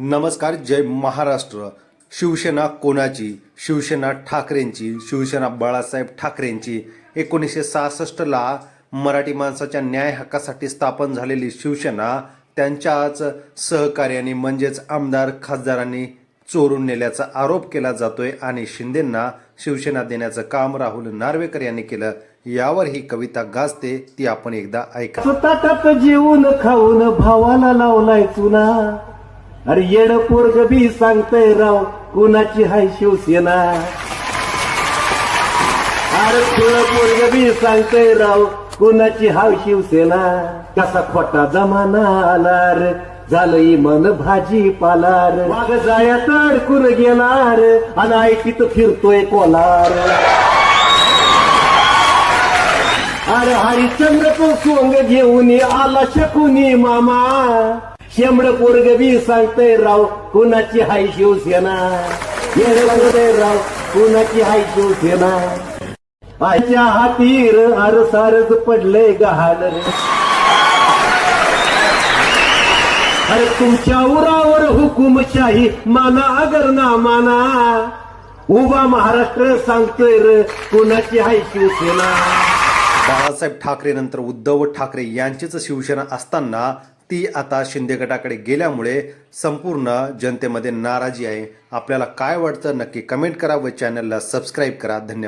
नमस्कार जय महाराष्ट्र. शिवसेना कोणाची? शिवसेना ठाकरेंची. शिवसेना बाळासाहेब ठाकरेंची. एकोणीसशे सहासष्टला मराठी माणसाच्या न्याय हक्कासाठी स्थापन झालेली शिवसेना त्यांच्याच सहकार्याने म्हणजेच आमदार खासदारांनी चोरून नेल्याचा आरोप केला जातोय आणि शिंदेंना शिवसेना देण्याचं काम राहुल नार्वेकर यांनी केलं. यावर ही कविता गाजते ती आपण एकदा ऐका. ताटात जीवन खाऊन भावाला लावलाय चुना अरे येड पोरग बी सांगतय राव कुणाची हाय शिवसेना? अरे तुळ पोरग बी सांगतय राव कुणाची हाव शिवसेना? कसा खोटा जमाना आलार झालं मन भाजी पालार. माग जायात अडकून गेलार आणि ऐकित फिरतोय कोलार. अरे हरिचंद्र तो सोंग घेऊन आला शकुनी मामा. शेंबड पोरग बी सांगतय राव कुणाची हाय शिवसेना हे सांगतय राव कुणाची हाय शिवसेना आजच्या हातीर अरसारच पडलंय गहाल रे. अरे तुमच्या उरावर हुकुमशाही माना अगर ना माना उभा महाराष्ट्र सांगतोय र कुणाची हाय शिवसेना बाळासाहेब ठाकरे नंतर उद्धव ठाकरे यांचीच शिवसेना असताना ती आता शिंदे गटाकडे गेल्यामुळे संपूर्ण जनतेमध्ये नाराजी आहे. आपल्याला काय वाटतं नक्की कमेंट करा व चॅनलला सबस्क्राईब करा. धन्यवाद.